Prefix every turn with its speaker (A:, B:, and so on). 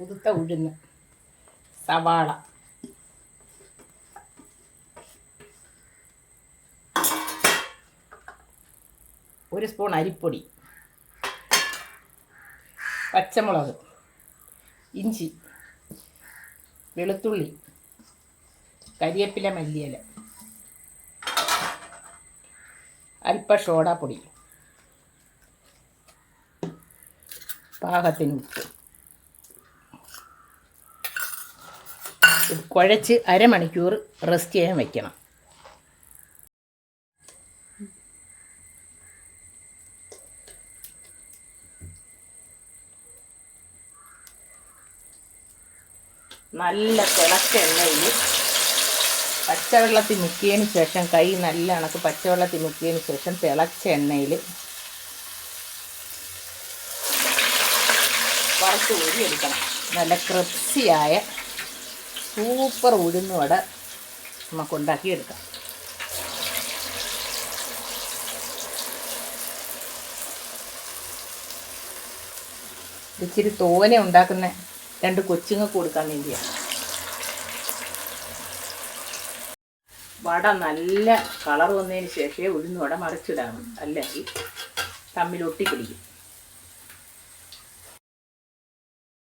A: കുതിർത്ത ഉഴുന്ന്. സവാള. ഒരു സ്പൂൺ അരിപ്പൊടി. പച്ചമുളക്. ഇഞ്ചി. വെളുത്തുള്ളി. കരിയേപ്പില മല്ലിയില. അല്പ സോഡാപ്പൊടി. പാകത്തിന് ഉപ്പ്. കുഴച്ച് അരമണിക്കൂർ റെസ്റ്റ് ചെയ്യാൻ വയ്ക്കണം നല്ല തിളച്ച എണ്ണയിൽ പച്ചവെള്ളത്തിൽ മുക്കിയതിന് ശേഷം കൈ നല്ല കണക്ക് പച്ചവെള്ളത്തിൽ മുക്കിയതിന് ശേഷം തിളച്ച എണ്ണയിൽ വറുത്ത് ഊരിയെടുക്കണം. നല്ല ക്രിപ്സിയായ സൂപ്പർ ഉഴുന്നുവട നമുക്ക് ഉണ്ടാക്കിയെടുക്കാം ഇച്ചിരി തോനെ ഉണ്ടാക്കുന്ന രണ്ട് കൊച്ചുങ്ങൾക്ക് കൊടുക്കാൻ വേണ്ടിയാണ്. വട നല്ല കളർ വന്നതിന് ശേഷമേ ഉഴുന്ന് വട മറിച്ചിടാവും. അല്ലെങ്കിൽ തമ്മിൽ ഒട്ടിപ്പിടിക്കും.